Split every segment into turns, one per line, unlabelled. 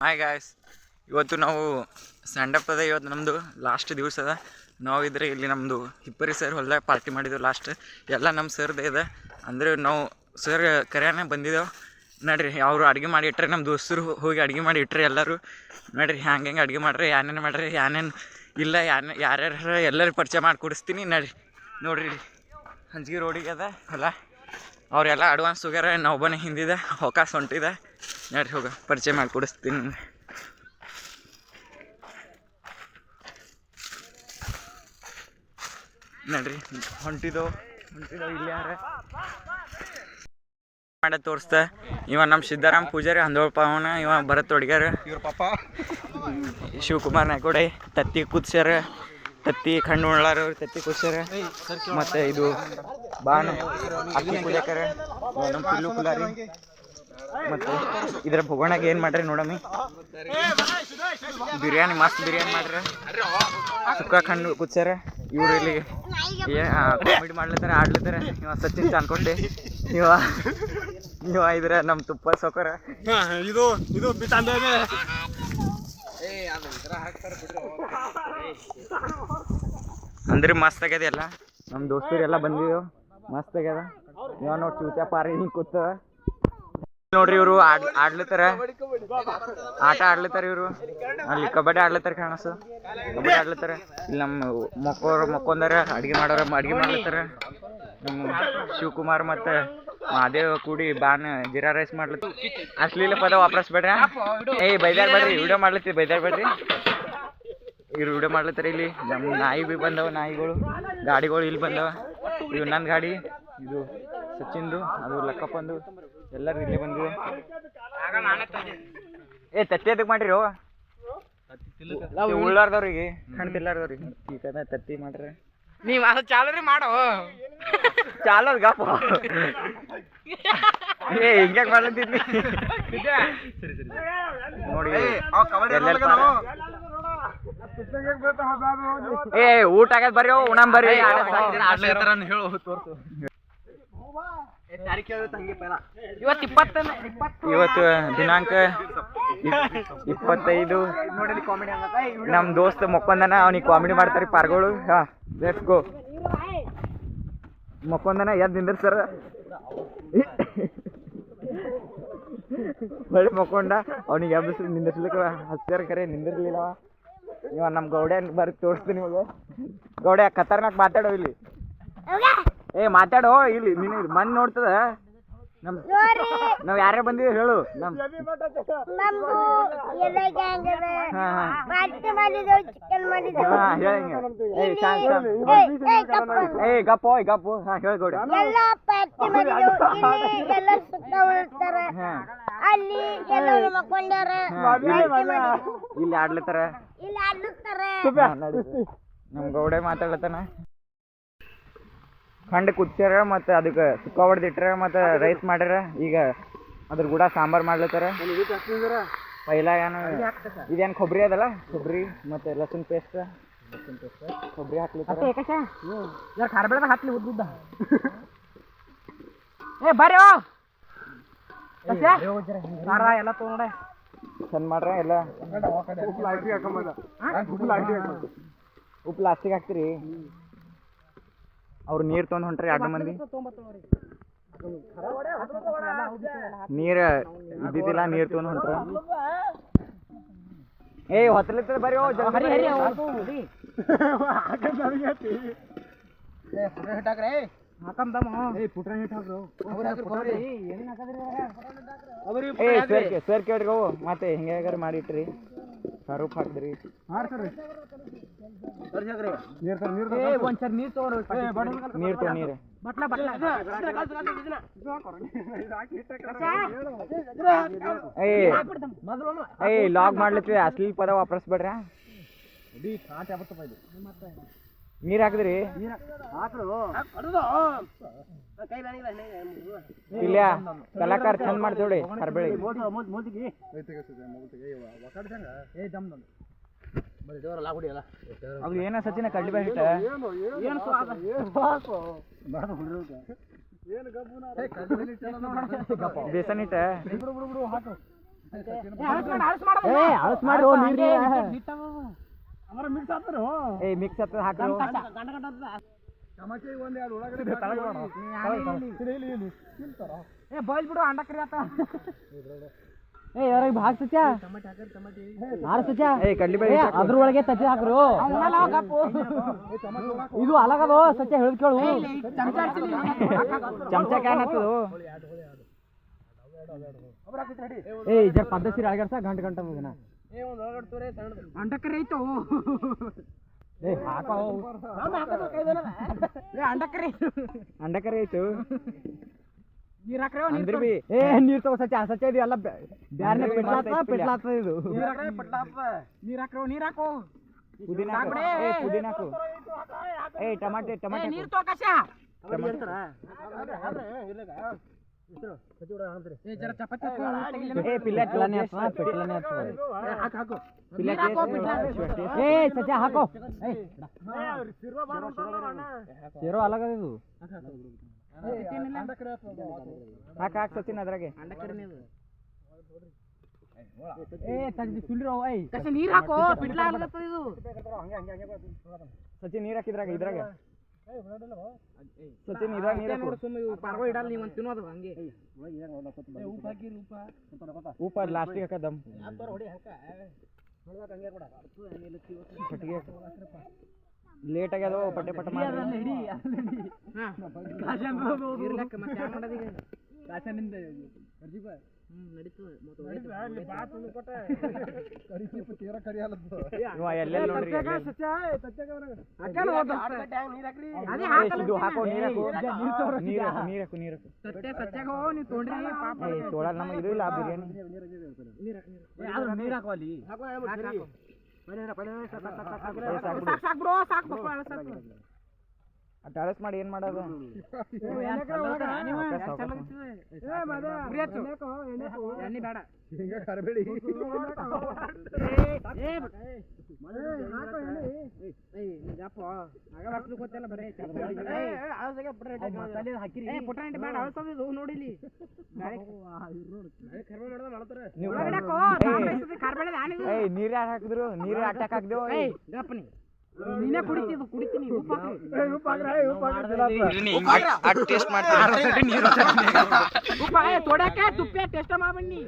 Hi guys ಇವತ್ತು ನಾವು stand-up ಅದ ಇವತ್ತು ನಮ್ಮದು ಲಾಸ್ಟ್ ದಿವಸ ಅದ. ನಾವು ಇದ್ರೆ ಇಲ್ಲಿ ನಮ್ಮದು ಹಿಪ್ಪರಿ ಸರ್ ಹೊಲ್ದಾಗ ಪಾರ್ಟಿ ಮಾಡಿದ್ದೆವು ಲಾಸ್ಟ್ ಎಲ್ಲ ನಮ್ಮ ಸರ್ದೇ ಇದೆ. ಅಂದರೆ ನಾವು ಸರ್ ಕರೆಯಾನೆ ಬಂದಿದ್ದೆವು ನೋಡ್ರಿ ಅವರು ಅಡುಗೆ ಮಾಡಿ ಇಟ್ಟರೆ ನಮ್ಮ ದೋಸ್ತರು ಹೋಗಿ ಅಡುಗೆ ಮಾಡಿ ಇಟ್ಟರೆ ಎಲ್ಲರೂ, ನೋಡ್ರಿ ಹ್ಯಾಂಗೆ ಹೆಂಗೆ ಅಡುಗೆ ಮಾಡ್ರಿ ಏನೇನು ಮಾಡ್ರಿ ಏನೇನು ಇಲ್ಲ, ಯಾನ, ಯಾರ್ಯಾರು ಎಲ್ಲರೂ ಪರಿಚಯ ಮಾಡಿ ಕೊಡಿಸ್ತೀನಿ ನಡ್ರಿ. ನೋಡ್ರಿ, ಹಂಚ್ಗಿ ರೋಡಿಗೆ ಅದ ಹೊಲ ಅವರೆಲ್ಲ ಅಡ್ವಾನ್ಸ್ ಹೋಗ್ಯಾರ ನಾವು ಒಬ್ಬನೇ ಹಿಂದಿದೆ ಹೊಕಾಸ್ ಹೊಂಟಿದೆ ನಡ್ರಿ ಹೋಗ ಪರಿಚಯ ಮಾಡಿ ಕೊಡಿಸ್ತೀನಿ ನಡ್ರಿ ಹೊಂಟಿದೋ ಹೊಂಟಿದೋ ಇಲ್ಲಿ ಯಾರ? ಮಾಡ ತೋರಿಸ್ತ. ಇವ ನಮ್ಮ ಸಿದ್ದರಾಮ್ ಪೂಜಾರಿ ಹಂದೋಳ ಪಾವನ ಇವ ಭರತ್ ಹೊಡಿಗಾರ
ಇವ್ರ ಪಾಪ.
ಶಿವಕುಮಾರ್ ನಾಯ್ಕೋಡೆ ತತ್ತಿ ಕುದ್ಸ್ಯಾರ ತತ್ತಿ ಕಣ್ಣು ಉಳ್ಳಾರ ತತ್ತಿ ಕುಸ್ಯಾರ ಮತ್ತೆ ಇದು ಬಾಣ ಅಕ್ಕಿ ಕುಡಿಯಕರ ನಮ್ಮ ಪಿಲ್ಲು ಕುಲಾರಿ. ಮತ್ತೆ ಇದ್ರ ಭುಗೋಣಾಗ ಏನು ಮಾಡ್ರಿ ನೋಡಮ್ಮಿ? ಬಿರಿಯಾನಿ, ಮಸ್ತ್ ಬಿರಿಯಾನಿ ಮಾಡ್ರ. ಸುಕ್ಕ ಕಣ್ಣು ಕುಚ್ಚಾರ ಇವ್ರು ಇಲ್ಲಿ ಕಾಮಿಡಿ ಮಾಡ್ಲತ್ತಾರ, ಆಡ್ಲತ್ತಾರ. ಇವ ಸಚಿನ್ ಅನ್ಕೊಂಡೆ ಇವ ಇವ ಇದ್ರ ನಮ್ಮ ತುಪ್ಪ ಸೋಕರ.
ಇದು ಇದು
ಅಂದ್ರೆ ಮಸ್ತ್ ಆಗ್ಯದ ಎಲ್ಲ? ನಮ್ಮ ದೋಸ್ತರು ಎಲ್ಲ ಬಂದಿದ್ದೆವು ಮಸ್ತ್ ಆಗ್ಯದ? ಇವ ನೋಡ್ ಚೂಚ ಪಾರಿ ಹಿಂಗ್ ಕೂತ. ನೋಡ್ರಿ ಇವರು ಆಡ್ ಆಡ್ಲತ್ತಾರ? ಆಟ ಆಡ್ಲತ್ತಾರ ಇವರು? ಅಲ್ಲಿ ಕಬಡ್ಡಿ ಆಡ್ಲತ್ತಾರ ಕಾಣಸ. ಕಬಡ್ಡಿ ಆಡ್ಲತ್ತಾರ? ಇಲ್ಲಿ ನಮ್ಮ ಮಕ್ಕೋರ್ ಮಕ್ಕೊಂದಾರ ಅಡ್ಗೆ ಮಾಡೋರ ಅಡ್ಗೆ ಮಾಡ್ಲತ್ತಾರ. ನಮ್ಮ ಶಿವಕುಮಾರ್ ಮತ್ತೆ ಮಹಾದೇವ್ ಕೂಡಿ ಬಾನ್ ಜೀರಾ ರೈಸ್ ಮಾಡ್ಲತ್ತಿ. ಅಶ್ಲೀಲ ಪದ ವಾಪಸ್ ಬೇಡ್ರ. ಏಯ್ ಬೈದಾರ್ ಬೇಡ್ರಿ ವಿಡಿಯೋ ಮಾಡ್ಲತ್ತಿ ಬೈದಾರ್ ಬೇಡ್ರಿ ಇವ್ರು ವಿಡಿಯೋ ಮಾಡ್ಲತ್ತಾರ ಇಲ್ಲಿ. ನಮ್ಮ ನಾಯಿ ಬಿ ಬಂದವ ನಾಯಿಗಳು. ಗಾಡಿಗಳು ಇಲ್ಲಿ ಬಂದವ. ಇವು ನನ್ನ ಗಾಡಿ ಇದು ಸಚಿನ್ದು ಅದು ಲಕ್ಕಪ್ಪಂದು. ಎಲ್ಲರೂ ಇಲ್ಲಿ ಬಂದಿದೆ. ಏ ತತ್ತಿ ಅದಕ್ಕೆ ಮಾಡ್ರಿ ಉಳ್ಳಾರ್ದವ್ರಿಗೆ ಕಣ್ತಿಲ್ಲಾರ್ದವ್ರಿಗೆ ಈ ಕದ ತತ್ತಿ ಮಾಡ್ರಿ.
ನೀವ್ ಅದು ಚಾಲರಿ ಮಾಡೋ.
ಚಾಲೋದ್ ಗಪ್ಪ ಏ ಹಿಂಗ್ಯಾಕ್ ಮಾಡ್ಲತ್ತಿದ್ನಿ ನೋಡಿ. ಏ ಊಟ ಆಗದ್ ಬರ್ರಿ ಉಣಂ ಬರ್ರಿ.
ಹೇಳು ತೋರ್ಸು.
ಇವತ್ತು ಇಪ್ಪತ್ತ
ಇವತ್ತು ದಿನಾಂಕ ಇಪ್- ಇಪ್ಪತ್ತೈದು ನಮ್ ದೋಸ್ತ್ ಮೊಕ್ಕೊಂದನ ಅವ್ನಿಗೆ ಕಾಮಿಡಿ ಮಾಡ್ತಾರೆ ಪಾರ್ಗಳು. ಹಾ. ಲೆಟ್ಸ್ ಗೋ ಮಕ್ಕೊಂದನ ಎದ್ದು ನಿಂದಿರ್ ಸರ್ ಹೊಳ್ಳಿ ಮಕ್ಕೊಂಡ, ಅವ್ನಿಗೆ ಎಬ್ಬಿಸ್ ನಿಂದಿರ್ಸ್ಲಿಕ್ಕೆ ಹಚ್ಚಾರ ಕರೆ ನಿಂದಿರ್ಲಿಲ್ಲ. ಇವ ನಮ್ಮ ಗೌಡೆ ಬರ್ ತೋರಿಸ್ತೀನಿ ಇವಾಗ. ಗೌಡೆ ಖತರ್ನಾಕ್ ಮಾತಾಡೋ ಇಲ್ಲಿ. ಏ, ಮಾತಾಡೋ, ಇಲ್ಲಿ ನೀನು ಮನ್ ನೋಡ್ತದ? ನಮ್ ನಾವ್ ಯಾರ್ಯಾರ ಬಂದಿವಿ ಹೇಳು. ನಮ್
ನಮ್ದು ಎಲೆ ಗ್ಯಾಂಗ್ ಅದ
ಹಾ ಹಾ.
ಪಾರ್ಟಿ ಮಾಡಿದೆವು ಚಿಕನ್ ಮಾಡಿದೆವು.
ಹಾ ಹೇಳಂಗ ಏ ಶಾಂತ್ ಶಾಂತ್
ಏಯ್, ಏಯ್,
ಏ ಗಪ್ಪು. ಓಯ್ ಗಪ್ಪು. ಹಾ ಹೇಳಿ
ಎಲ್ಲ ಪಾರ್ಟಿ ಮಾಡಿದೆವು. ಇಲ್ಲಿ ಎಲ್ಲ ಸುತ್ತ ಉಳ್ತಾರ ಅಲ್ಲಿ ಎಲ್ಲರೂ ಮಕ್ಕೊಂಡಾರ
ಹಾ, ಇಲ್ಲಿ ಆಡ್ಲತ್ತಾರ?
ಇಲ್ಲಿ ಆಡ್ಲತ್ತಾರ.
ಹಾ, ನಮ್ ಗೌಡೆ ಮಾತಾಡ್ಲತ್ತಾನ? ಖಂಡ ಕುದ್ಸ್ಯಾರ ಮತ್ತೆ ಅದಕ್ಕೆ ಸುಕ್ಕ ಹೊಡೆದಿಟ್ರ ಮತ್ತೆ ರೈಸ್ ಮಾಡ್ಯಾರ. ಈಗ ಅದ್ರ ಕೂಡ ಸಾಂಬಾರ್ ಮಾಡ್ಲತ್ತಾರ. ಪೈಲ ಏನು ಇದೇನು ಕೊಬ್ಬರಿ ಅದಲ್ಲ? ಕೊಬ್ಬರಿ ಮತ್ತೆ ಲಸನ್ ಪೇಸ್ಟ್. ಕೊಬ್ಬರಿ
ಹಾಕ್ಲಿಕ್ಕೆ ಖಾರ ಬೆಳೆದ ಹಾಕ್ಲಿ ಉದ್ದುದ್ದ ಏ ಬರ್ರಿ ಖಾರ ಎಲ್ಲ ತೊಗೊಂಡ
ಚಂದ ಮಾಡ್ರ ಎಲ್ಲ? ಉಪ್ಪು ಲಾಸ್ಟಿಗೆ ಹಾಕ್ತೀರಿ? ಅವ್ರು ನೀರು ತೊಗೊಂಡು ಹೊಂಟ್ರಿ ಎರಡು ಮಂದಿ. ನೀರು ಇದ್ದಿದ್ದಿಲ್ಲ ನೀರು ತೊಗೊಂಡು ಹೊಂಟ್ರ. ಏ ಹೊತ್ತಲಿತ್ತ ಬರೀ
ಹರಿ ಹರಿ
ಬರ್ರಿ.
ಮತ್ತೆ
ಏ ಸರ್ ಸರ್
ಒಂದ್ಸರಿ ನೀರ್ ತಗೊಂಡು
ನೀರು ತೊ ನೀರು
ಬಟ್ಲ ಬಟ್ಲ.
ಏ ಏ ಲಾಗ್ ಮಾಡ್ಲತ್ತೀವಿ ಅಶ್ಲೀಲ್ ಪದ ವಾಪಸ್ ಬೇಡ್ರ ನೀರ್ ಹಾಕಿದ್ರಿ? ಇಲ್ಲ ಕಲಾಕಾರ ಚಂದ ಮಾಡ್ತೇವ್ರಿ ಹರ್ಬೇಳಿ ಅದು ಏನ ಸಚಿನ ಕಡ್ಲಿ ಬಾಯಿ ಹಿಟ್ಟ ಬೇಸನ್ ಹಿಟ್ಟ
ಏ ಅಳಸ್ ಮಾಡು ನೀರು
ಏ ಮಿಕ್ಸ್ ಇಲ್ಲಿ ಹಾಕ್ರು
ಏ ಬಾಯ್ಲ್ ಬಿಡು ಅಂಡ ಕರಿ ಆತ ಏ ಯಾರಿಗೆ ಭಾಗ್ ಸತ್ಯ ಆರು ಸತ್ಯ
ಏ ಕಡ್ಲಿ ಬೇಳೆ
ಏ, ಅದ್ರೊಳಗೆ ತಜ್ಜಿ ಹಾಕ್ರು ಇದು ಅಲಗದು ಸತ್ಯ ಹೇಳಿದ್ ಕೇಳು
ಚಮಚ ಕ್ಯಾನ್
ಏ ಜರ ಪದ್ಧತಿ ಅಳಗಡ್ಸ ಗಂಟೆ ಗಂಟೆ ಮುಗಿನ ಅಂಡಕರಿ ಐತು? ಏ ಹಾಕೋ. ಏ ಅಂಡಕರಿ
ಅಂಡಕರಿ ಆಯ್ತು
ನೀರ್ ಹಾಕ್ರಿ
ಬಿ.
ಏ ನೀರ್ ತಗೋ ಸತ್ಯ ಸತ್ಯ ಇದು ಎಲ್ಲ ಬ್ಯಾರ್ನೆ ಪೆಟ್ಲಾತ ಪೆಟ್ಲಾತ ಇದು. ನೀರ್ ಹಾಕ್ರೋ ನೀರ್ ಹಾಕೋ.
ಪುದೀನ ಹಾಕು. ಏ ಪುದೀನ ಹಾಕು. ಏ ಟಮಾಟೆ ಟಮಾಟೆ
ನೀರ್
ಹಾಕು.
ತಗೋ ಕಶ ಹಾಕೋ ಅಲಗದ ಇದು.
ಹಾಕ ಹಾಕ್. ಸಚಿನ್ ಅದ್ರಾಗೆ.
ಕಶ ನೀರ್ ಹಾಕೋ. ಪಿಟ್ಲ ಅಲಗತ್ತದ ಇದು.
ಸಚಿನ್ ನೀರ್ ಹಾಕಿದ್ರಾಗ ಇದ್ರಾಗ? ಸಚಿನ್ ಇದ್ರಾಗ ನೀರ್ ಹಾಕು
ಸುಮ್ಮ ಇವು ಪಾರ್ಗೋ ಇಡಲ್ಲ ನೀವು ತಿನ್ನೋದು ಹಂಗೆ.
ಉಪ್ಪ ಲಾಸ್ಟಿಗೆ ಹಾಕ ದಮ್ ಲೇಟ್ ಆಗ್ಯದ ಪಟ್ಟೆ ಪಟ್ಟ ಮಾಡಿ
ಇರ್ಲಕ್ಕ ಮತ್ತೆ ಹ್ಯಾಂಗ್ ಮಾಡೋದು ಈಗ ಹ್ಮ್ ನಡೀತದೆ
ಇವ ಎಲ್ಲೆಲ್ಲಿ ನೋಡ್ರಿ ಎಲ್ಲೆಲ್ಲಿ.
ಅದೇ
ಏ, ಸಿದ್ದು ಹಾಕೋ ನೀರ್ ಹಾಕು ನೀರ್ ಹಾಕು ನೀರ್ ಹಾಕು ನೀರ್ ಹಾಕು
ಸತ್ಯ ಸತ್ಯಾಗೋ ನೀವು ತೊಗೊಂಡ್ರಿ ಪಾಪ
ಏ ತೋಳಲ್ ನಮಗೆ ಇದು ಇಲ್ಲ ಬಿರಿಯಾನಿ
ನೀರ್ ಹಾಕೋ ಅಲ್ಲಿ
ಏ, ಸಾಕು.
ಸಾಕ್ ಸಾಕ್ ಸಾಕ್
ಅಳಸ್ ಮಾಡಿ ಏನ್ ಮಾಡೋದು?
ಎಣ್ಣೆ ಬೇಡ. ನೋಡಿಲಿ
ನೀರ್ ಯಾರು ಹಾಕಿದ್ರು? ನೀರ್ ಅಟ್ಟಾಕ್ ಹಾಕ್ದೇವು.
ನೀನೇ ಕುಡಿತಿದ್ದು ಕುಡಿತೀನಿ ಉಪ್ಪು ಹಾಕ್ರಿ.
ಟೇಸ್ಟ್ ಮಾಡ್ತೀನಿ
ತೊಡ್ಯಾಕೆ ತುಪ್ಪೆ ಟೆಸ್ಟ್ ಮಾಡ್ಬನ್ನಿ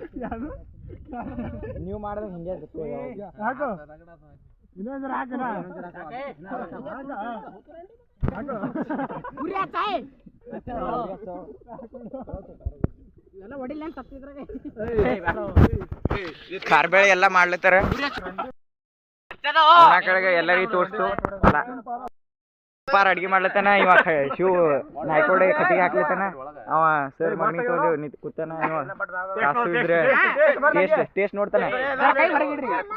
ನೀವು ಮಾಡಿದ್ರೆ ಹಿಂಗೆ ಇರುತ್ತೆ
ಉರಿ ತಾಯಿ ಎಲ್ಲ ಹೊಡಿಲ್ಲ ಅಂತ ತಪ್ಪಿದ್ರಾಗೆ
ಕಾರ್ಬೇಳೆ ಎಲ್ಲ ಮಾಡ್ಲತ್ತಾರ ಕೆಳಗೆ ಎಲ್ಲರಿಗೂ ತೋರ್ಸ್ತು ಅಲ್ಲ ಪಾರ್ ಅಡ್ಗೆ ಮಾಡ್ಲತ್ತಾನ? ಇವ ಶೂ ಶಿವ್ ನಾಯ್ಕೋಡೆ ಕಟ್ಟಿಗೆ ಹಾಕ್ಲತ್ತಾನ? ಅವ ಸರ್ ಮಮ್ಮಿ ತಗೊಂಡು ನಿಂತ್ ಕೂತಾನ ಇವ. ಕಾಸು ಇದ್ರೆ ಟೇಸ್ಟ್ ಟೇಸ್ಟ್ ನೋಡ್ತಾನ?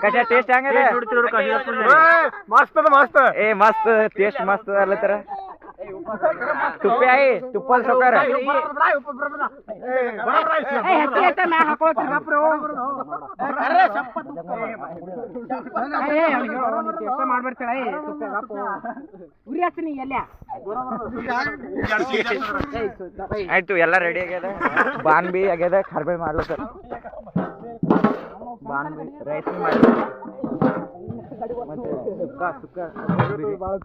ಕಷ ಟೇಸ್ಟ್ ಹಂಗದ?
ಮಸ್ತ್ ಅದ ಮಸ್ತ್.
ಏ ಮಸ್ತ್ ಟೇಸ್ಟ್ ಮಸ್ತ್ ಅಲ್ಲತ್ತಾರ. ತುಪ್ಪೆ ಐ ತುಪ್ಪ ಸೌಕಾರ
ಮಾಡ್ಬಿಡ್ತಾಳ
ಆಯ್ತು ಎಲ್ಲ ರೆಡಿ ಆಗ್ಯದ ಬಾನ್ಬಿ ಆಗ್ಯದ ಖರ್ಬೆ ಮಾಡ್ಲತ್ತಾರ ಬಾನ್ಬಿ ರೈಸ್ ಮಾಡಿ ಮತ್ತೆ ಸುಕ್ಕ ಸುಕ್ಕ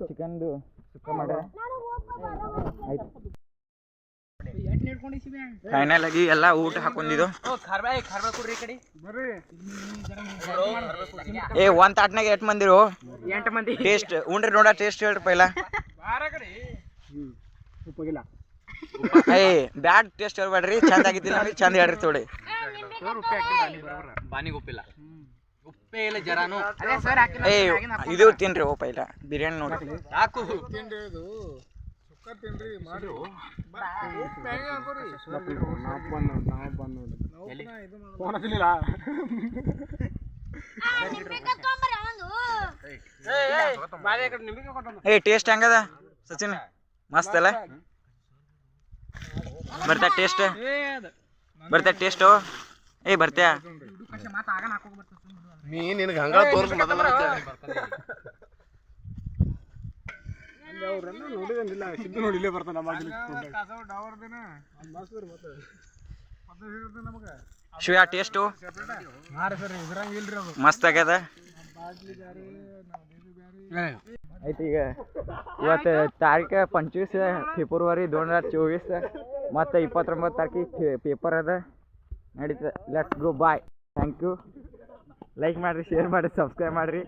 ಚಿಕನ್ದು ಸುಕ್ಕ ಮಾಡ್ಯಾರ ಫೈನಲ್ ಆಗಿ ಎಲ್ಲ ಊಟ ಹಾಕೊಂಡಿದ್ದು. ಏ ಒಂದ್ ತಾಟ್ನಾಗ ಎಷ್ಟ್ ಮಂದಿರು
ಎಂಟು ಮಂದಿ.
ಟೇಸ್ಟ್ ಉಂಡ್ರಿ ನೋಡ ಟೇಸ್ಟ್ ಹೇಳ್ರಿ ಪೈಲ. ಏ ಬ್ಯಾಡ್ ಟೇಸ್ಟ್ ಹೇಳ್ಬೇಡ್ರಿ ಚಂದ ಆಗಿದ್ದಿಲ್ಲ ಅಂದ್ರೆ ಚಂದ ಹೇಳ್ರಿ ತೋಡಿ.
ಉಪ್ಪಿಲ್ಲ ಉಪ್ಪೇ ಇಲ್ಲ ಜರಾನು
ಏ ಇದು ತಿನ್ರಿ ಓ ಪೈಲ ಬಿರಿಯಾನಿ ನೋಡಿ
ಫೋನ್ ಹಚ್ಚಲಿಲ್ಲ
ಏ ಟೇಸ್ಟ್ ಹೆಂಗದ? ಸಚಿನ್ ಮಸ್ತ್ ಅಲ್ಲ? ಬರ್ತಾ ಟೇಸ್ಟ್? ಬರ್ತಾ ಟೇಸ್ಟು? ಏ ಬರ್ತ್ಯಾ?
ನೀ ನಿನಗೆ ಹಂಗ ತೋರ್ಸ್ ಮೊದಲ ಅವರನ್ನ
ಟೇಸ್ಟು ಮಸ್ತ್ ಆಗ್ಯದ? ಆಯ್ತು ಈಗ ಇವತ್ತು ತಾರೀಕು ಪಂಚೀಸ್ ಫೆಬ್ರವರಿ ದೋನ್ ಹಜಾರ್ ಚೋವೀಸ್ ಮತ್ತು ಇಪ್ಪತ್ತೊಂಬತ್ತು ತಾರೀಕಿಗೆ ಪೇಪರ್ ಅದ. ನಡೀತದೆ. Let's go bye thank you like ಮಾಡಿರಿ ಶೇರ್ ಮಾಡಿರಿ ಸಬ್ಸ್ಕ್ರೈಬ್ ಮಾಡಿರಿ.